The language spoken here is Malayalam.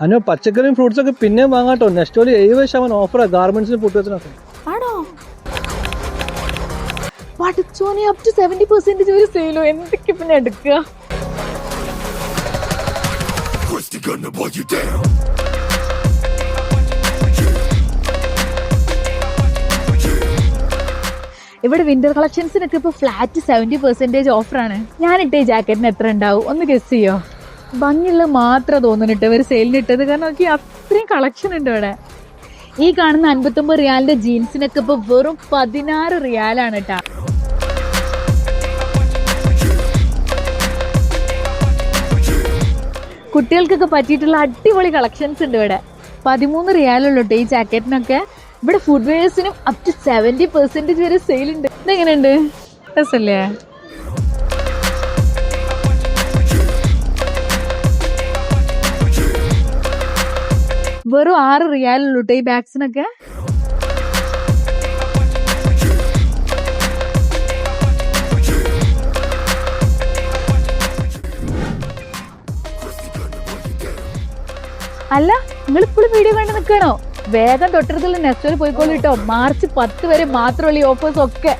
അനു പച്ചക്കറിയും ഫ്രൂട്ട്സ് ഒക്കെ പിന്നെ വാങ്ങാട്ടോ. നെക്സ്റ്റ് ഒരു എഴുപത് ശതമാനം ഓഫറാ ഗാർമെന്റ്സിന് പുട്ടുവത്തിനൊക്കെ ആണോ? പഠിച്ചോനെ അപ് ടു സെവന്റി പെർസെന്റേജ് ഒരു സെയിലോ എന്തൊക്കെ പിന്നെ എടുക്കുക. ഇവിടെ വിന്റർ കളക്ഷൻസിനൊക്കെ ഇപ്പോൾ ഫ്ലാറ്റ് സെവന്റി പെർസെന്റേജ് ഓഫറാണ് ഞാനിട്ടേ ജാക്കറ്റിന് എത്ര ഉണ്ടാവും? ഒന്ന് ഗസ് ചെയ്യോ? ഭംഗിയുള്ള മാത്രം തോന്നുന്നിട്ട് ഇവർ സെയിലിന് ഇട്ടത്. കാരണം നോക്കി അത്രയും കളക്ഷൻ ഉണ്ട് ഇവിടെ. ഈ കാണുന്ന അൻപത്തൊമ്പത് റിയാലിന്റെ ജീൻസിനൊക്കെ ഇപ്പോൾ വെറും പതിനാറ് റിയാലാണ് കേട്ടാ കുട്ടികൾക്കൊക്കെ പറ്റിയിട്ടുള്ള അടിപൊളി കളക്ഷൻസ് ഉണ്ട് ഇവിടെ. പതിമൂന്ന് റിയാലുള്ളൂ കേട്ടോ ഈ ജാക്കറ്റിനൊക്കെ. ഇവിടെ ഫുഡ് വെയേഴ്സിനും അപ് ടു സെവന്റി പെർസെന്റേജ് വരെ സെയിൽ ഉണ്ട്. ഇതെങ്ങനെയുണ്ട്? രസല്ലേ? വെറും ആറ് റിയാലുള്ളൂ കേട്ടോ ഈ ബാഗ്സിനൊക്കെ അല്ല നിങ്ങൾ ഇപ്പോഴും വീഡിയോ കണ്ട് നിൽക്കണോ വേഗം തൊട്ടടുത്തുള്ള നെസ്റ്റോയിൽ പോയിക്കോളൂ കേട്ടോ മാർച്ച് പത്ത് വരെ മാത്രമുള്ള ഈ ഓഫേഴ്സ് ഒക്കെ.